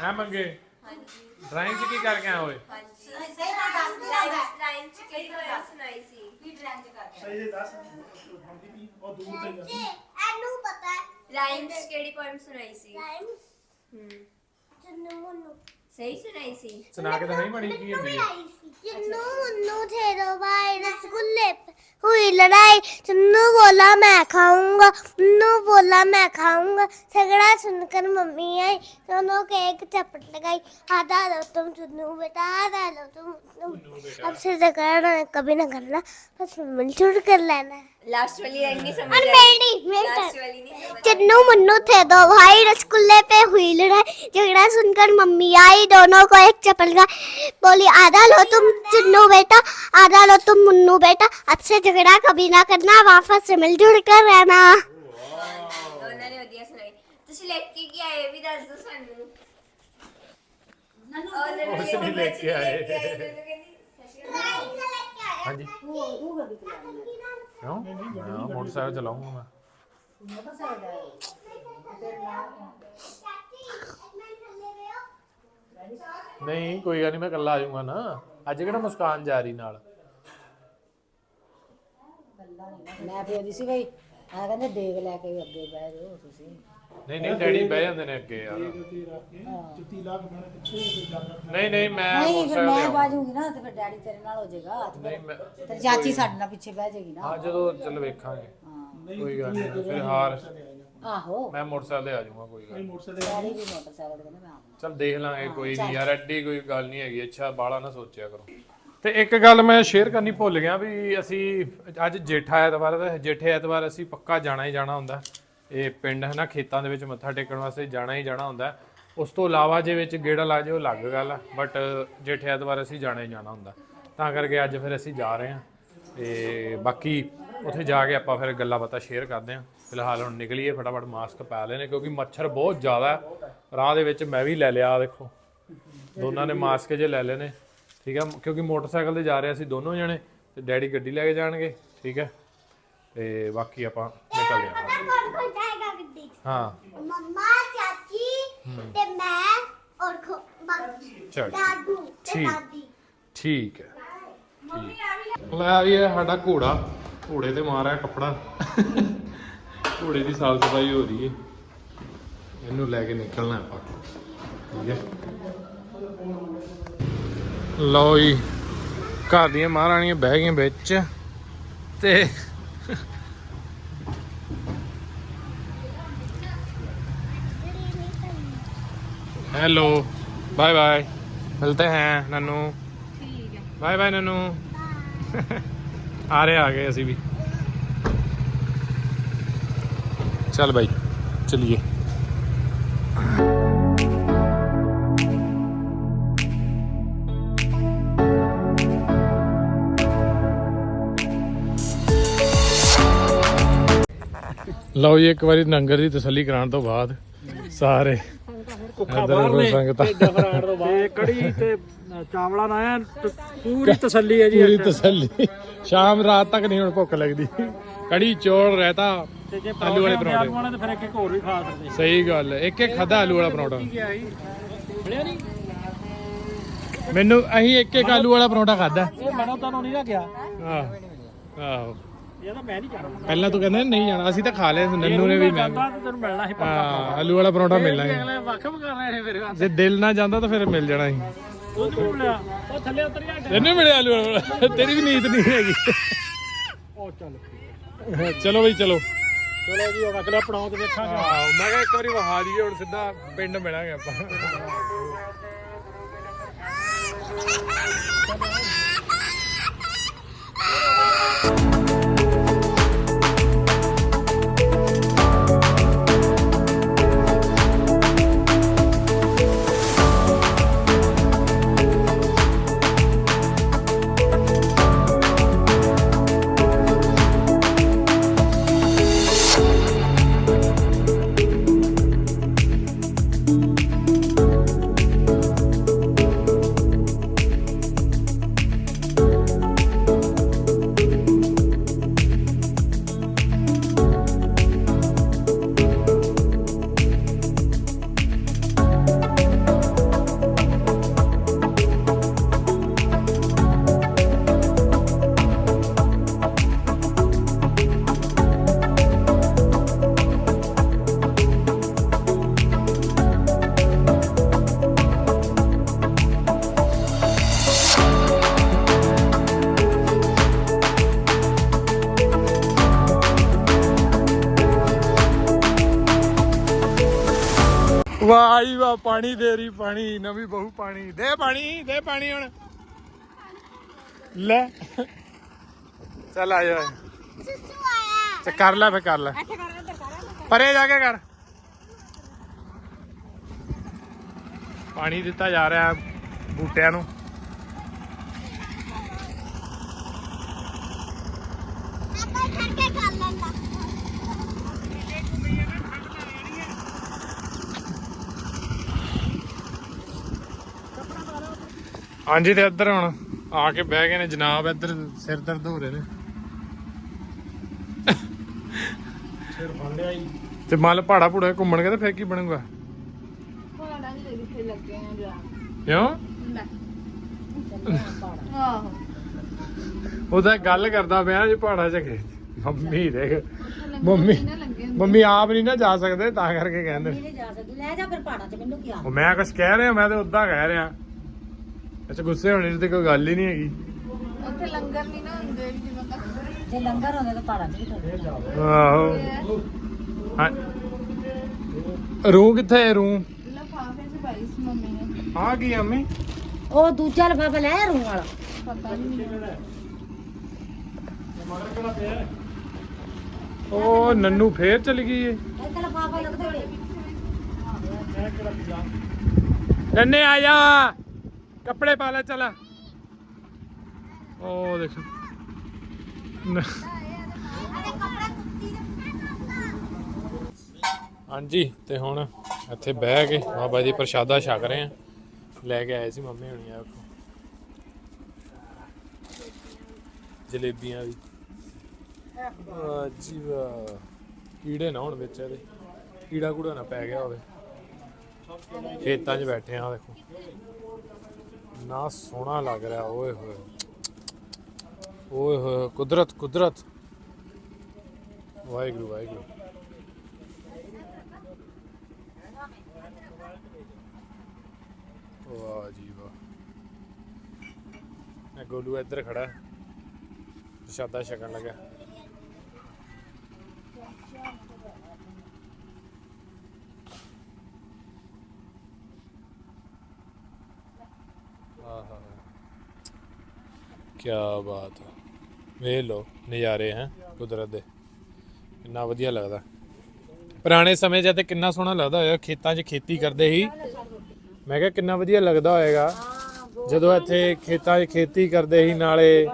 ਦਾ ਐ ਮੰਗੇ? ਹਾਂਜੀ। ਡਰਾਇੰਗ 'ਚ ਕੀ ਕਰਕੇ ਆਇਆ ਓਏ? ਹਾਂਜੀ। ਸਹੀ ਨਾਲ ਦੱਸ ਦਿੰਦਾ ਲਾਈਨ ਲਾਈਨ ਚ ਕਿਹੜੀ ਗੱਲ ਸੁਣਾਈ ਸੀ? ਕੀ ਡਰਾਇੰਗ 'ਚ ਕਰਕੇ ਸਹੀ ਦੇ ਦੱਸ ਹੁੰਦੀ ਵੀ ਉਹ ਦੂਰ ਤੇ ਤੇ ਗਈ ਇਹਨੂੰ ਪਤਾ ਹੈ। ਲਾਈਨ ਚ ਕਿਹੜੀ ਪੋਇਮ ਸੁਣਾਈ ਸੀ? ਟਾਈਮ ਹੂੰ। ਚੰਨੂ ਮੁੰਨੂ ਸਹੀ ਸੁਣਾਈ ਸੀ ਸੁਣਾ ਕੇ ਤਾਂ ਨਹੀਂ ਬਣੀ ਕੀ ਹੁੰਦੀ ਹੈ चन्नू मुन्नू थे दो भाई रसगुल्ले पे हुई लड़ाई चन्नू बोला मैं खाऊंगा मुन्नू बोला मैं खाऊंगा झगड़ा सुनकर मम्मी आई दोनों के एक चपट लगाई आधा लो तुम चुन्नू बेटा आधा लो तुम तुम अब से झगड़ा कभी ना करना बस मिलजुल कर लेना लास्ट वाली लाइन नहीं समझ और आई मेरी मेरी लास्ट वाली नहीं समझ आई चन्नू मुन्नू थे दो भाई रसगुल्ले पे हुई लड़ाई झगड़ा सुनकर मम्मी आई दोनों को एक चपल का बोली आधा लो तुम चन्नू बेटा आधा लो तुम मुन्नू बेटा अब से झगड़ा कभी ना करना वापस से मिलजुल कर रहना ਦੋਨਾਂ ਨੇ ਵਧੀਆ ਸੁਣਾਈ ਤੁਸੀਂ ਲੈ ਕੇ ਕੀ ਆਏ ਇਹ ਵੀ ਦੱਸ ਦਿਓ ਸਾਨੂੰ ਨੰਨੂ ਉਹ ਨੰਨੂ ਉਸ ਨੇ ਲੈ ਕੇ ਆਏ। ਨੰਨੂ ਕਹਿੰਦੀ ਸਤਿ ਸ਼੍ਰੀ ਅਕਾਲ। ਹਾਂਜੀ। ਤੂੰ ਤੂੰ ਗੱਡੀ ਚਲਾਉਣੀ ਕਿਉਂ ਹਾਂ ਮੋਟਰਸਾਈਕਲ ਚਲਾਉਂਗਾ ਮੈਂ। ਮੋਟਰਸਾਈਕਲ ਹੈ। ਤੇਰੇ ਨਾਲ ਨਹੀਂ ਕੋਈ ਗੱਲ ਨਹੀਂ ਮੈਂ ਇਕੱਲਾ ਆ ਜਾਊਂਗਾ ਨਾ। ਅੱਜ ਕਿਹੜਾ ਮੁਸਕਾਨ ਜਾ ਰਹੀ ਨਾਲ? ਮੈਂ ਫੇਰਦੀ ਸੀ ਬਈ ਆ ਕਹਿੰਦੇ ਦੇਗ ਲੈ ਕੇ ਅੱਗੇ ਬਹਿ ਜਾਓ ਤੁਸੀਂ। ਨਹੀਂ ਨਹੀਂ ਡੈਡੀ ਬਹਿ ਜਾਂਦੇ ਨੇ ਅੱਗੇ ਯਾਰ। ਤੇ ਰੱਖ ਕੇ ਜੁੱਤੀ ਲਾ ਕੇ ਮੈਂ ਪਿੱਛੇ ਤੇ ਜਾ ਕੇ ਨਹੀਂ ਨਹੀਂ ਮੈਂ ਨਹੀਂ ਫਿਰ ਮੈਂ। ਬਾਜੂਗੀ ਨਾ ਤੇ ਫਿਰ ਡੈਡੀ ਤੇਰੇ ਨਾਲ ਹੋ ਜਾਏਗਾ ਤੇ ਨਹੀਂ ਮੈਂ ਤੇਰੀ ਚਾਚੀ ਸਾਡੇ ਨਾਲ ਪਿੱਛੇ ਬਹਿ ਜਾਏਗੀ ਨਾ। ਹਾਂ ਜਦੋਂ ਚੱਲ ਵੇਖਾਂਗੇ। ਹਾਂ। ਨਹੀਂ ਕੋਈ ਗੱਲ ਨਹੀਂ, ਫਿਰ ਹਾਰ। ਆਹੋ। ਮੈਂ ਮੋਟਰਸਾਈਕਲ ਤੇ ਆ ਜਾਊਂਗਾ ਕੋਈ ਗੱਲ ਨਹੀਂ। ਮੋਟਰਸਾਈਕਲ ਮੇਰੀ ਵੀ ਮੋਟਰਸਾਈਕਲ ਤੇ ਕਹਿੰਦਾ ਮੈਂ ਆਵਾਂ ਚੱਲ ਦੇਖ ਲਾਂਗੇ ਕੋਈ ਨਹੀਂ ਯਾਰ ਐਡੀ ਕੋਈ ਗੱਲ ਨਹੀਂ ਹੈਗੀ ਅੱਛਾ ਬਾਲਾ ਨਾ ਸੋਚਿਆ ਕਰੋ। ਤੇ ਇੱਕ ਗੱਲ ਮੈਂ ਸ਼ੇਅਰ ਕਰਨੀ ਭੁੱਲ ਗਿਆ ਵੀ ਅਸੀਂ ਅੱਜ ਜੇਠਾ ਐਤਵਾਰ ਦਾ ਜੇਠੇ ਐਤਵਾਰ ਅਸੀਂ ਪੱਕਾ ਜਾਣਾ ਹੀ ਜਾਣਾ ਹੁੰਦਾ। ਇਹ ਪਿੰਡ ਹੈ ਨਾ ਖੇਤਾਂ ਦੇ ਵਿੱਚ ਮੱਥਾ ਟੇਕਣ ਵਾਸਤੇ ਜਾਣਾ ਹੀ ਜਾਣਾ ਹੁੰਦਾ। ਉਸ ਤੋਂ ਇਲਾਵਾ ਜੇ ਵਿੱਚ ਗੇੜਾ ਲਾ ਜੇ ਉਹ ਅਲੱਗ ਗੱਲ ਆ ਬਟ ਜੇਠ ਐਤਵਾਰ ਅਸੀਂ ਜਾਣਾ ਹੀ ਜਾਣਾ ਹੁੰਦਾ। ਤਾਂ ਕਰਕੇ ਅੱਜ ਫਿਰ ਅਸੀਂ ਜਾ ਰਹੇ ਹਾਂ ਤੇ ਬਾਕੀ ਉੱਥੇ ਜਾ ਕੇ ਆਪਾਂ ਫਿਰ ਗੱਲਾਂ ਬਾਤਾਂ ਸ਼ੇਅਰ ਕਰਦੇ ਹਾਂ। ਫਿਲਹਾਲ ਹੁਣ ਨਿਕਲੀਏ, ਫਟਾਫਟ ਮਾਸਕ ਪਾ ਲੈਣੇ ਕਿਉਂਕਿ ਮੱਛਰ ਬਹੁਤ ਜ਼ਿਆਦਾ ਰਾਹ ਦੇ ਵਿੱਚ ਮੈਂ ਵੀ ਲੈ ਲਿਆ ਦੇਖੋ। ਦੋਨਾਂ ਨੇ ਮਾਸਕ ਜੇ ਲੈ ਲੈਣੇ, ਠੀਕ ਹੈ ਕਿਉਂਕਿ ਮੋਟਰਸਾਈਕਲ ਤੇ ਜਾ ਰਹੇ ਅਸੀਂ ਦੋਨੋਂ ਜਣੇ, ਤੇ ਡੈਡੀ ਗੱਡੀ ਲੈ ਕੇ ਜਾਣਗੇ, ਠੀਕ ਹੈ ਤੇ ਬਾਕੀ ਆਪਾਂ ਨਿਕਲਦੇ ਹਾਂ ਪਤਾ ਕੌਣ ਕੌਣ ਜਾਏਗਾ ਗੱਡੀ 'ਚ ਹਾਂ। ਮੰਮਾ ਚਾਚੀ ਤੇ ਮੈਂ ਔਰ ਖੋ- ਬਾਕੀ ਚਲ ਦਾਦੂ ਤੇ ਠੀਕ। ਦਾਦੀ। ਠੀਕ ਹੈ। ਲੈ ਵੀ ਇਹ ਸਾਡਾ ਘੋੜਾ। ਘੋੜੇ ਤੇ ਮਾਰਿਆ ਕੱਪੜਾ। ਘੋੜੇ ਦੀ ਸਾਫ਼ ਸਫ਼ਾਈ ਹੋ ਰਹੀ ਹੈ। ਇਹਨੂੰ ਲੈ ਕੇ ਨਿਕਲਣਾ ਆਪਾਂ। ਠੀਕ ਹੈ। ਲਓ ਜੀ। ਘਰ ਦੀਆਂ ਮਹਾਰਾਣੀਆਂ ਬਹਿ ਗਈਆਂ ਵਿੱਚ ਤੇ हेलो बाय बाय मिलते हैं नन्नू बाय बाय नन्नू आ रहे आ गए ਅਸੀਂ ਵੀ चल भाई चलिए ਲਓ ਜੀ ਇੱਕ ਵਾਰੀ ਲੰਗਰ ਦੀ ਤਸੱਲੀ ਕਰਾਉਣ ਤੋਂ ਬਾਅਦ ਸਾਰੇ ਇੱਧਰ ਸੰਗਤਾਂ ਤੇ ਕੜੀ ਤੇ ਚਾਵਲਾਂ ਨਾਲ ਐਨ ਤ- ਪੂਰੀ ਤਸੱਲੀ ਹੈ ਜੀ ਪੂਰੀ ਤਸੱਲੀ। ਸ਼ਾਮ ਰਾਤ ਤੱਕ ਨਹੀਂ ਹੁਣ ਭੁੱਖ ਲੱਗਦੀ। ਕੜੀ ਚੌਲ ਰਹਿਤਾ ਤੇ ਜੇ ਆਲੂ ਵਾਲੇ ਪਰੌਂਠੇ ਪਰੌਂਠੇ। ਵਾਲੇ ਤਾਂ ਫਿਰ ਇੱਕ ਇੱਕ ਹੋਰ ਵੀ ਖਾ ਸਕਦੇ। ਸਹੀ ਗੱਲ ਹੈ। ਇੱਕ ਇੱਕ ਖਾਦਾ ਆਲੂ ਵਾਲਾ ਪਰੌਂਠਾ। ਗਿਆ ਸੀ? ਮਿਲਿਆ ਨਹੀਂ ਮੈਨੂੰ ਅਸੀਂ ਇੱਕ ਇੱਕ ਆਲੂ ਵਾਲਾ ਪਰੌਂਠਾ ਖਾਦਾ ਇਹ ਮਨੋਂ ਤੁਹਾਨੂੰ ਨਹੀਂ ਲੱਗਿਆ ਆਹ ਆਹੋ। ਇਹ ਤਾਂ ਮੈਂ ਨਹੀਂ ਜਾਣਾ। ਪਹਿਲਾਂ ਤੂੰ ਕਹਿੰਦਾ ਨਹੀਂ ਜਾਣਾ ਅਸੀਂ ਤਾਂ ਖਾ ਲਿਆ ਸੀ, ਨੰਨੂ ਨੇ ਵੀ ਮੈਂ ਜਾਂਦਾ ਤੇ ਤੈਨੂੰ ਮਿਲਣਾ ਸੀ ਪੱਕਾ ਹਾਂ ਆਲੂ ਵਾਲਾ ਪਰੌਂਠਾ ਮਿਲਣਾ ਸੀ। ਅਗਲੇ ਵਾਕਫ ਕਰ ਰਹੇ ਨੇ ਮੇਰੇ ਜੇ ਦਿਲ ਨਾ ਜਾਂਦਾ ਤਾਂ ਫਿਰ ਮਿਲ ਜਾਣਾ ਸੀ। ਉਹ ਤੂੰ ਮਿਲਿਆ ਉਹ ਥੱਲੇ ਉਤਰ ਗਿਆ। ਤੈਨੂੰ ਮਿਲਿਆ ਆਲੂ ਵਾਲਾ ਪਰੌਂਠਾ? ਤੇਰੀ ਵੀ ਨੀਤ ਨਹੀਂ ਹੈਗੀ। ਉਹ ਚੱਲ ਚਲੋ ਬਈ ਚਲੋ। ਚਲੋ ਜੀ ਹੁਣ ਅਗਲਾ ਪੜਾਉ ਤੇ ਵੇਖਾਂਗੇ ਮੈਂ ਕਿਹਾ ਇੱਕ ਵਾਰੀ ਵਹਾ ਦਈਏ ਹੁਣ ਸਿੱਧਾ ਪਿੰਡ ਮਿਲਾਂਗੇ ਆਪਾਂ। ਵਾਹ ਪਾਣੀ ਦੇ ਰਹੀ ਪਾਣੀ ਨਵੀਂ ਬਹੂ ਪਾਣੀ। ਦੇ ਪਾਣੀ ਦੇ ਪਾਣੀ ਹੁਣ। ਲੈ। ਚੱਲ ਆ ਜਾ। ਸੁਸੂ ਆਇਆ। ਤੇ ਕਰ ਲੈ ਫੇ ਕਰ ਲੈ। ਪਰੇ ਜਾ ਕੇ ਕਰ। ਪਾਣੀ ਦਿੱਤਾ ਜਾ ਰਿਹਾ ਬੂਟਿਆਂ ਨੂੰ ਆਪਾਂ ਖੜ ਕੇ ਕਰ ਲੈਂਦਾ ਹਾਂਜੀ ਤੇ ਇੱਧਰ ਹੁਣ ਆ ਕੇ ਬਹਿ ਗਏ ਨੇ ਜਨਾਬ ਇੱਧਰ ਸਿਰ ਦਰਦ ਹੋ ਰਹੇ ਨੇ। ਫੜ ਲਿਆ ਜੀ। ਤੇ ਮੰਨ ਪਹਾੜਾ ਪੂੜਾ ਘੁੰਮਣਗੇ ਤੇ ਫਿਰ ਕੀ ਬਣੂਗਾ? ਪਹਾੜਾਂ ਦੇ ਕਿੱਥੇ ਲੱਗੇ ਆ ਜਾ। ਕਿਉਂ? ਆਹੋ। ਉਹਦਾ ਗੱਲ ਕਰਦਾ ਪਿਆ ਜੇ ਪਹਾੜਾ ਚ ਗਏ ਮੰਮੀ ਦੇਖ ਮੰਮੀ ਮੰਮੀ ਆਪ ਨਹੀਂ ਨਾ ਜਾ ਸਕਦੇ ਤਾਂ ਕਰਕੇ ਕਹਿੰਦੇ। ਨਹੀਂ ਜਾ ਸਕਦੀ। ਲੈ ਜਾ ਫਿਰ ਪਹਾੜਾਂ 'ਚ ਮੈਨੂੰ ਕੀ ਆ ਉਹ ਮੈਂ ਕੁਝ ਕਹਿ ਰਿਹਾ ਮੈਂ ਤੇ ਉਦਾਂ ਕਹਿ ਰਿਹਾ। ਅੱਛਾ ਗੁੱਸੇ ਹੋਣੇ ਦੀ ਤੇ ਕੋਈ ਗੱਲ ਹੀ ਨਹੀਂ ਹੈਗੀ। ਉੱਥੇ ਲੰਗਰ ਨਹੀਂ ਨਾ ਹੁੰਦੇ ਵੀ ਤੱਕ ਜੇ ਲੰਗਰ ਹੁੰਦੇ ਤਾਂ ਪਹਾੜਾਂ 'ਚ ਵੀ ਆਹੋ। ਹਾਂ। ਰੂ ਕਿੱਥੇ ਹੈ ਰੂ ਆ ਕੀ ਅੰਮੀ ਉਹ ਦੂਜਾ ਲਫਾਫਾ ਲੈ ਆਇਆ ਰੂੰ ਵਾਲਾ। ਉਹ ਨੰਨੂ ਫੇਰ ਚਲੀ ਗਈ ਏ। ਇੱਕ ਲਫਾਫਾ ਲੱਗਦਾ ਵੇ ਨੰਨੇ ਆ ਜਾ। ਕੱਪੜੇ ਪਾ ਲੈ, ਚਲਾ ਉਹ ਦੇਖ। ਹਾਂਜੀ, ਤੇ ਹੁਣ ਇੱਥੇ ਬਹਿ ਕੇ ਬਾਬਾ ਜੀ ਪ੍ਰਸ਼ਾਦਾ ਛਕ ਰਹੇ ਆ। ਲੈ ਕੇ ਆਏ ਸੀ ਮੰਮੀ ਹੁਣੀ ਆ ਜਲੇਬੀਆਂ ਵੀ। ਜੀ ਵਾਹ। ਕੀੜੇ ਨਾ ਹੋਣ ਵਿੱਚ ਇਹਦੇ। ਕੀੜਾ ਕੂੜਾ ਨਾ ਪੈ ਗਿਆ ਹੋਵੇ। ਖੇਤਾਂ 'ਚ ਬੈਠੇ ਆ ਦੇਖੋ ਨਾ ਸੋਹਣਾ ਲੱਗ ਰਿਹਾ, ਓਏ ਹੋਏ। ਓਏ ਹੋਏ ਕੁਦਰਤ ਕੁਦਰਤ। ਵਾਹਿਗੁਰੂ ਵਾਹਿਗੁਰੂ। ਵਾਹ ਜੀ ਵਾਹ। ਇਹ ਗੋਲੂ ਇੱਧਰ ਖੜਾ। ਪ੍ਰਸ਼ਾਦਾ ਛਕਣ ਲੱਗਾ ਆਹਾ ਕੀ ਬਾਤ ਹੈ। ਵੇਖ ਲੋ ਨਜ਼ਾਰੇ ਹੈ ਕੁਦਰਤ ਦੇ। ਕਿੰਨਾ ਵਧੀਆ ਲੱਗਦਾ। ਪੁਰਾਣੇ ਸਮੇਂ 'ਚ ਤੇ ਕਿੰਨਾ ਸੋਹਣਾ ਲੱਗਦਾ ਹੋਇਆ ਖੇਤਾਂ 'ਚ ਖੇਤੀ ਕਰਦੇ ਸੀ। ਮੈਂ ਕਿਹਾ ਕਿੰਨਾ ਵਧੀਆ ਲੱਗਦਾ ਹੋਏਗਾ। ਜਦੋਂ ਇੱਥੇ ਖੇਤਾਂ 'ਚ ਖੇਤੀ ਕਰਦੇ ਸੀ ਨਾਲੇ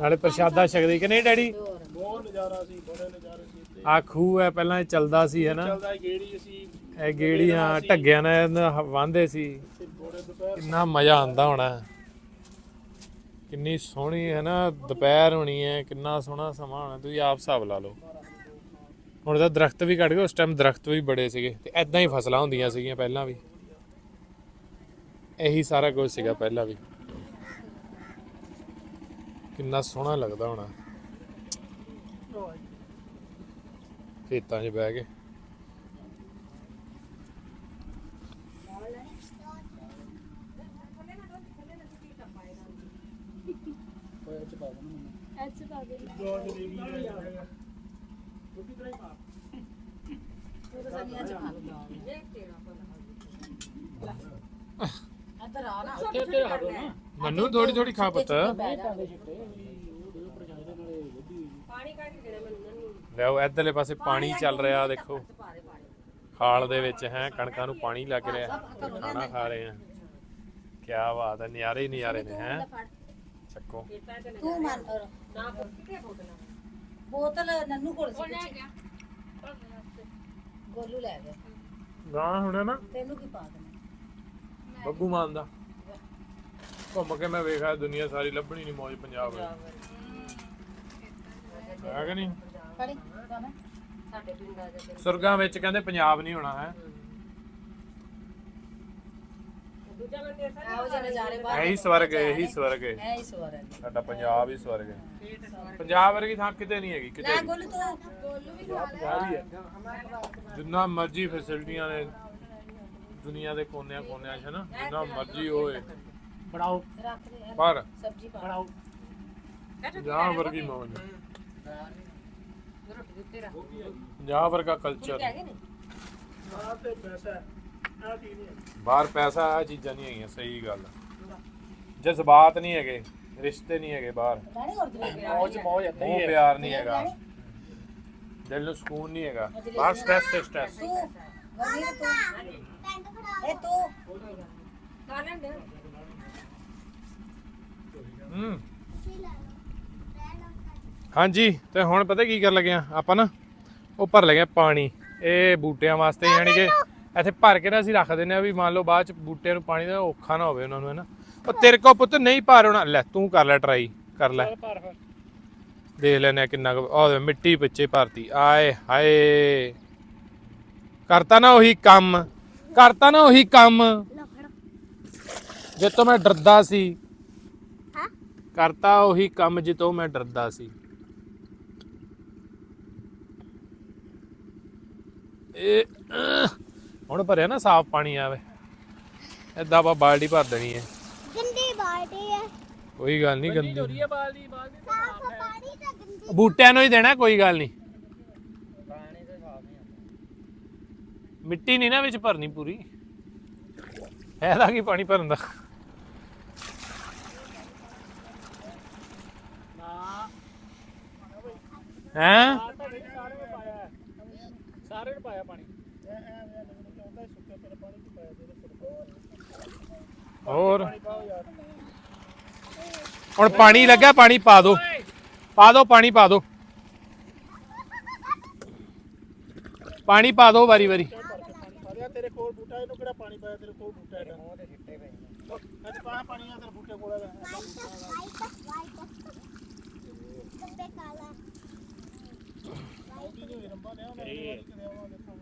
ਨਾਲੇ ਪ੍ਰਸ਼ਾਦਾ ਛਕਦੇ ਕਿ ਨਹੀਂ ਡੈਡੀ? ਬਹੁਤ ਨਜ਼ਾਰਾ ਸੀ ਬੜੇ ਨਜ਼ਾਰੇ ਸੀ ਆ ਖੂਹ ਹੈ ਪਹਿਲਾਂ ਇਹ ਚੱਲਦਾ ਸੀ ਹੈ ਨਾ? ਚੱਲਦਾ ਗੇੜੀ ਅਸੀਂ ਇਹ ਗੇੜੀਆਂ ਢੱਗਿਆਂ ਨਾਲ ਵਾਂਦੇ ਸੀ। ਕਿੰਨਾ ਮਜ਼ਾ ਆਉਂਦਾ ਹੋਣਾ। ਕਿੰਨੀ ਸੋਹਣੀ ਹੈ ਨਾ, ਦੁਪਹਿਰ ਹੋਣੀ ਹੈ, ਕਿੰਨਾ ਸੋਹਣਾ ਸਮਾਂ ਹੋਣਾ, ਤੁਸੀਂ ਆਪ ਹਿਸਾਬ ਲਾ ਲਓ। ਹੁਣ ਤਾਂ ਦਰਖਤ ਵੀ ਕੱਟ ਗਏ, ਉਸ ਟਾਈਮ ਦਰਖਤ ਵੀ ਬੜੇ ਸੀਗੇ, ਤੇ ਐਦਾਂ ਹੀ ਫਸਲਾਂ ਹੁੰਦੀਆਂ ਸੀਗੀਆਂ ਪਹਿਲਾਂ ਵੀ। ਇਹੀ ਸਾਰਾ ਕੁਝ ਸੀਗਾ ਪਹਿਲਾਂ ਵੀ। ਕਿੰਨਾ ਸੋਹਣਾ ਲੱਗਦਾ ਹੋਣਾ। ਖੇਤਾਂ 'ਚ ਬਹਿ ਕੇ। ਇੱਧਰ ਆ ਨਾ ਇੱਥੇ ਤੇ ਆ ਦੋ ਨਾ ਮੈਨੂੰ ਥੋੜੀ ਥੋੜੀ ਖਾ ਪੁੱਤ। ਲਿਆਓ ਇਧਰਲੇ ਪਾਸੇ ਪਾਣੀ ਚੱਲ ਰਿਹਾ ਦੇਖੋ। ਖਾਲ ਦੇ ਵਿੱਚ ਹੈ ਕਣਕਾਂ ਨੂੰ ਪਾਣੀ ਲੱਗ ਰਿਹਾ ਤੇ ਖਾਣਾ ਖਾ ਰਹੇ ਆ ਕੀ ਬਾਤ ਹੈ ਨਿਆਰੇ ਹੀ ਨਿਆਰੇ ਨੇ ਹੈ। ਚੱਕੋ ਤੂੰ ਮਨ ਨਾ ਬੋਤਲ ਨੰਨੂ ਕੋਲ ਸੀ ਪਿੱਛੇ। ਗੋਲੂ ਲੈ ਗਿਆ। ਗਾਂ ਹੁਣ ਨਾ। ਤੈਨੂੰ ਕੀ ਪਾ ਦੇਣਾ? ਬੱਬੂ ਮਾਨ ਦਾ। ਘੁੰਮ ਕੇ ਮੈਂ ਵੇਖਿਆ ਦੁਨੀਆ ਸਾਰੀ ਲੱਭਣੀ ਨਹੀਂ ਮੌਜ ਪੰਜਾਬ ਵਿੱਚ ਹੈ ਕਿ ਨਹੀਂ? ਪੜੀ ਗਾਣਾ ਸਾਡੇ ਪਿੰਡ ਦਾ ਜੇ ਸੁਰਗਾਂ ਵਿੱਚ ਕਹਿੰਦੇ ਪੰਜਾਬ ਨਹੀਂ ਹੋਣਾ ਹੈ ਆਓ ਜਨੇ ਜਾਰੇ ਬਾਹਰ ਇਹੀ ਸਵਰਗ ਹੈ। ਇਹੀ ਸਵਰਗ ਹੈ। ਐ ਸਾਡਾ ਪੰਜਾਬ ਹੀ ਸਵਰਗ ਹੈ। ਪੰਜਾਬ ਵਰਗੀ ਥਾਂ ਕਿਤੇ ਨਹੀਂ ਹੈਗੀ ਕਿਤੇ ਲੈ ਵੀ। ਗੋਲੂ ਤੂੰ। ਪੰਜਾਬ ਹੀ। ਹੈ। ਜਿੰਨਾ ਮਰਜ਼ੀ ਫੈਸਿਲਿਟੀਆਂ ਨੇ ਦੁਨੀਆ ਦੇ ਕੋਨਿਆਂ ਕੋਨਿਆਂ 'ਚ ਨਾ ਜਿੰਨਾ ਮਰਜ਼ੀ ਹੋਏ ਬਣਾਓ। ਰੱਖ ਦੇ ਪਰ ਸਬਜੀ ਪਾ। ਬਣਾਓ। ਪੰਜਾਬ ਵਰਗੀ ਮੌਜ ਨਹੀਂ। ਪੰਜਾਬ ਵਰਗਾ ਕਲਚਰ ਆ ਤੇ ਪੈਸਾ ਆ ਕੀ ਨਹੀਂ? ਬਾਹਰ ਪੈਸਾ ਆ ਚੀਜ਼ਾਂ ਨਹੀਂ ਹੈਗੀਆਂ ਸਹੀ ਗੱਲ। ਜਜ਼ਬਾਤ ਨਹੀਂ ਹੈਗੇ ਰਿਸ਼ਤੇ ਨਹੀਂ ਹੈਗੇ ਬਾਹਰ। ਗਾਣੇ ਹੋਰ ਜਲੇ ਮੌਜ ਮੌਜ ਇੱਥੇ ਹੀ ਮੋਹ ਹੈ। ਪਿਆਰ ਨਹੀਂ ਹੈਗਾ। ਦਿਲ ਨੂੰ ਸਕੂਨ ਨਹੀਂ ਹੈਗਾ। ਬਾਹਰ ਸਟ੍ਰੈਸ ਤੇ ਸਟ੍ਰੈਸ ਤੂੰ ਹੂੰ। ਹਾਂਜੀ ਤੇ ਹੁਣ ਪਤਾ ਕੀ ਕਰਨ ਲੱਗੇ ਆ ਆਪਾਂ ਨਾ? ਉਹ ਭਰ ਲਗੇ ਪਾਣੀ। ਇਹ ਬੂਟਿਆਂ ਵਾਸਤੇ ਯਾਨੀ ਕਿ ਇੱਥੇ ਭਰ ਕੇ ਨਾ ਅਸੀਂ ਰੱਖ ਦਿੰਦੇ ਆ ਵੀ ਮੰਨ ਲਓ ਬਾਅਦ ਚ ਬੂਟਿਆਂ ਨੂੰ ਪਾਣੀ ਦਾ ਔਖਾ ਨਾ ਹੋਵੇ ਉਹਨਾਂ ਨੂੰ ਹੈਨਾ? ਉਹ ਤੇਰੇ ਕੋ ਪੁੱਤ ਨਹੀਂ ਭਰ ਹੋਣਾ। ਲੈ ਤੂੰ ਕਰ ਲੈ ਟਰਾਈ ਕਰ ਲੈ। ਫਿਰ। ਦੇਖ ਲੈਨੇ ਕਿੰਨਾ ਕੁ- ਉਹ ਮਿੱਟੀ ਪਿੱਛੇ ਭਰਤੀ। ਆਏ ਹਾਏ। ਕਰਤਾ ਨਾ ਉਹੀ ਕੰਮ ਕਰਤਾ ਨਾ ਉਹੀ ਕੰਮ। ਲਓ ਫੜੋ। ਜੇ ਤੋਂ ਮੈਂ ਡਰਦਾ ਸੀ। ਹਾਂ? ਕਰਤਾ ਉਹੀ ਕੰਮ ਜਿੱਤੋਂ ਮੈਂ ਡਰਦਾ ਸੀ। ਇਹ ਹੁਣ ਭਰਿਆ ਨਾ ਸਾਫ਼ ਪਾਣੀ ਆਵੇ। ਏਦਾਂ ਆਪਾਂ ਬਾਲਟੀ ਭਰ ਦੇਣੀ ਹੈ। ਗੰਦੀ ਬਾਲਟੀ ਹੈ। ਕੋਈ ਗੱਲ ਨਹੀਂ ਗੰਦੀ ਹੈ ਬਾਲਦੀ ਬਾਲਦੀ ਸਾਫ਼ ਪਾਣੀ ਤਾਂ ਗੰਦੀ ਬੂਟਿਆਂ ਨੂੰ ਹੀ ਦੇਣਾ ਕੋਈ ਗੱਲ ਨਹੀਂ। ਮਿੱਟੀ ਨਹੀਂ ਨਾ ਵਿੱਚ ਭਰਨੀ ਪੂਰੀ। ਇਹਦਾ ਕੀ ਪਾਣੀ ਭਰਨ ਦਾ। ਹੈਂ। ਸਾਰੇ ਨੇ ਪਾਇਆ ਪਾਣੀ। ਹੋਰ ਹੁਣ ਪਾਣੀ ਲੱਗਾ ਪਾਣੀ ਪਾ ਦੋ ਪਾ ਦੋ ਪਾਣੀ ਪਾ ਦੋ ਪਾਣੀ ਪਾ ਦੋ ਵਾਰੀ ਵਾਰੀ ਪਾਇਆ ਤੇਰੇ ਕੋਲ ਬੂਟਾ ਇਹਨੂੰ ਕਿਹੜਾ ਪਾਣੀ ਪਾਇਆ ਤੇਰੇ ਕੋਲ ਬੂਟਾ ਇਹਦਾ ਉਹਦੇ ਛਿੱਟੇ ਪਏ ਅੱਜ ਪਾਇਆ ਪਾਣੀ ਆ ਤੇਰੇ ਬੂਟੇ ਕੋਲ ਇਹਦਾ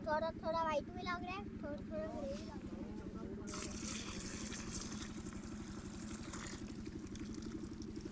थोड़ा थोड़ा वाइट भी लग रहा है थोड़ा थोड़ा ग्रे भी लग रहा है